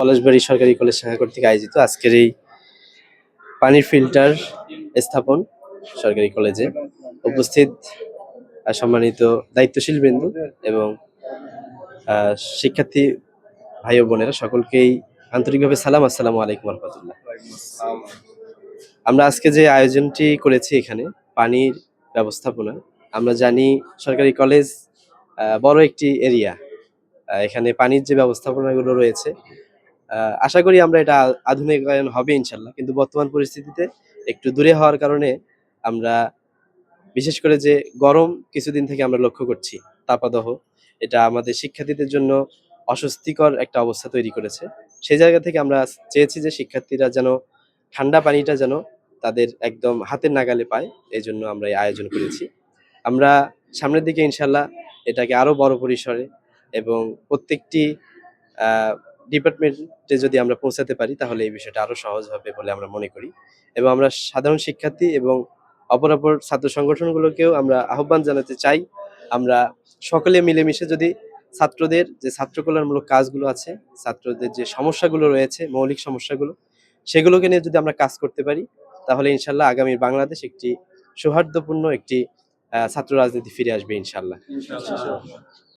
পলাশবাড়ি সরকারি কলেজ শাখা কর্তৃক আয়োজিত আজকের এই পানির ফিল্টার স্থাপন সরকারি কলেজে। উপস্থিত সম্মানিত দায়িত্বশীল বিন্দু এবং শিক্ষার্থী ভাই ও বোনেরা সকলকেই আন্তরিকভাবে সালাম, আসসালামু আলাইকুম রহমতুল্লাহ। আমরা আজকে যে আয়োজনটি করেছি এখানে, পানির ব্যবস্থাপনা, আমরা জানি সরকারি কলেজ বড় একটি এরিয়া। এখানে পানির যে ব্যবস্থাপনাগুলো রয়েছে আশা করি আমরা এটা আধুনিকায়ন হবে ইনশাল্লাহ। কিন্তু বর্তমান পরিস্থিতিতে একটু দূরে হওয়ার কারণে আমরা বিশেষ করে যে গরম কিছুদিন থেকে আমরা লক্ষ্য করছি, তাপাদহ, এটা আমাদের শিক্ষার্থীদের জন্য অস্বস্তিকর একটা অবস্থা তৈরি করেছে। সেই জায়গা থেকে আমরা চেয়েছি যে শিক্ষার্থীরা যেন ঠান্ডা পানিটা যেন তাদের একদম হাতের নাগালে পায়, এই জন্য আমরা এই আয়োজন করেছি। আমরা সামনের দিকে ইনশাল্লাহ এটাকে আরও বড় পরিসরে এবং প্রত্যেকটি ডিপার্টমেন্টে যদি আমরা পৌঁছাতে পারি, তাহলে এই বিষয়টা আরও সহজ হবে বলে আমরা মনে করি। এবং আমরা সাধারণ শিক্ষার্থী এবং অপর অপর ছাত্র সংগঠনগুলোকেও আমরা আহ্বান জানাতে চাই। আমরা সকলে মিলেমিশে যদি ছাত্রদের যে ছাত্র কল্যাণমূলক কাজগুলো আছে, ছাত্রদের যে সমস্যাগুলো রয়েছে, মৌলিক সমস্যাগুলো, সেগুলোকে নিয়ে যদি আমরা কাজ করতে পারি, তাহলে ইনশাল্লাহ আগামী বাংলাদেশ একটি সৌহার্দ্যপূর্ণ একটি ছাত্র রাজনীতি ফিরে আসবে ইনশাল্লাহ।